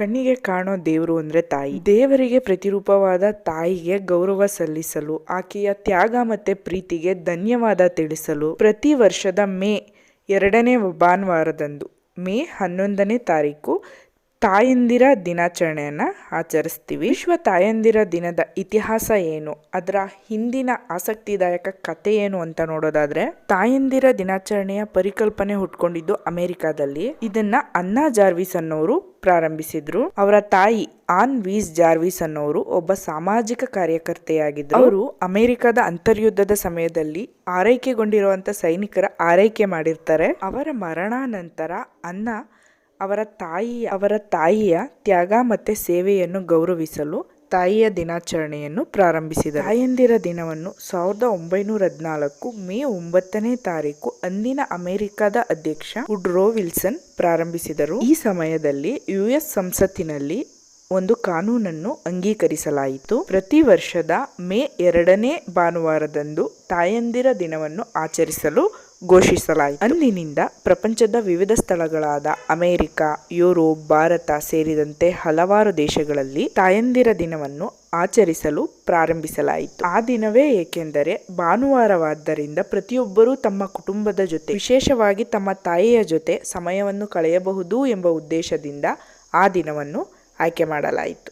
ಕಣ್ಣಿಗೆ ಕಾಣೋ ದೇವರು ಅಂದ್ರೆ ತಾಯಿ. ದೇವರಿಗೆ ಪ್ರತಿರೂಪವಾದ ತಾಯಿಗೆ ಗೌರವ ಸಲ್ಲಿಸಲು, ಆಕೆಯ ತ್ಯಾಗ ಮತ್ತೆ ಪ್ರೀತಿಗೆ ಧನ್ಯವಾದ ತಿಳಿಸಲು ಪ್ರತಿ ವರ್ಷದ ಮೇ ಎರಡನೇ ಭಾನುವಾರದಂದು, ಮೇ ಹನ್ನೊಂದನೇ ತಾರೀಕು ತಾಯಂದಿರ ದಿನಾಚರಣೆಯನ್ನು ಆಚರಿಸ್ತೀವಿ. ವಿಶ್ವ ತಾಯಂದಿರ ದಿನದ ಇತಿಹಾಸ ಏನು? ಅದರ ಹಿಂದಿನ ಆಸಕ್ತಿದಾಯಕ ಕಥೆ ಏನು ಅಂತ ನೋಡೋದಾದ್ರೆ, ತಾಯಂದಿರ ದಿನಾಚರಣೆಯ ಪರಿಕಲ್ಪನೆ ಹುಟ್ಕೊಂಡಿದ್ದು ಅಮೆರಿಕಾದಲ್ಲಿ. ಇದನ್ನ ಅನ್ನಾ ಜಾರ್ವಿಸ್ ಅನ್ನೋರು ಪ್ರಾರಂಭಿಸಿದ್ರು. ಅವರ ತಾಯಿ ಆನ್ ವೀಸ್ ಜಾರ್ವಿಸ್ ಅನ್ನೋರು ಒಬ್ಬ ಸಾಮಾಜಿಕ ಕಾರ್ಯಕರ್ತೆಯಾಗಿದ್ದರು ಅವರು ಅಮೆರಿಕದ ಅಂತರ್ಯುದ್ಧದ ಸಮಯದಲ್ಲಿ ಆರೈಕೆಗೊಂಡಿರುವಂತ ಸೈನಿಕರ ಆರೈಕೆ ಮಾಡಿರ್ತಾರೆ. ಅವರ ಮರಣಾನಂತರ ಅನ್ನ ಅವರ ತಾಯಿ, ಅವರ ತಾಯಿಯ ತ್ಯಾಗ ಮತ್ತೆ ಸೇವೆಯನ್ನು ಗೌರವಿಸಲು ತಾಯಿಯ ದಿನಾಚರಣೆಯನ್ನು ಪ್ರಾರಂಭಿಸಿದರು. ತಾಯಂದಿರ ದಿನವನ್ನು ಸಾವಿರದ ಒಂಬೈನೂರ ಹದಿನಾಲ್ಕು ಮೇ ಒಂಬತ್ತನೇ ತಾರೀಕು ಅಂದಿನ ಅಮೆರಿಕದ ಅಧ್ಯಕ್ಷ ಉಡ್ರೋ ವಿಲ್ಸನ್ ಪ್ರಾರಂಭಿಸಿದರು. ಈ ಸಮಯದಲ್ಲಿ ಯು ಎಸ್ ಸಂಸತ್ತಿನಲ್ಲಿ ಒಂದು ಕಾನೂನನ್ನು ಅಂಗೀಕರಿಸಲಾಯಿತು. ಪ್ರತಿ ವರ್ಷದ ಮೇ ಎರಡನೇ ಭಾನುವಾರದಂದು ತಾಯಂದಿರ ದಿನವನ್ನು ಆಚರಿಸಲು ಘೋಷಿಸಲಾಯಿತು. ಅಂದಿನಿಂದ ಪ್ರಪಂಚದ ವಿವಿಧ ಸ್ಥಳಗಳಾದ ಅಮೆರಿಕ, ಯುರೋಪ್, ಭಾರತ ಸೇರಿದಂತೆ ಹಲವಾರು ದೇಶಗಳಲ್ಲಿ ತಾಯಂದಿರ ದಿನವನ್ನು ಆಚರಿಸಲು ಪ್ರಾರಂಭಿಸಲಾಯಿತು. ಆ ದಿನವೇ ಏಕೆಂದರೆ ಭಾನುವಾರವಾದ್ದರಿಂದ ಪ್ರತಿಯೊಬ್ಬರೂ ತಮ್ಮ ಕುಟುಂಬದ ಜೊತೆ, ವಿಶೇಷವಾಗಿ ತಮ್ಮ ತಾಯಿಯ ಜೊತೆ ಸಮಯವನ್ನು ಕಳೆಯಬಹುದು ಎಂಬ ಉದ್ದೇಶದಿಂದ ಆ ದಿನವನ್ನು ಆಯ್ಕೆ ಮಾಡಲಾಯಿತು.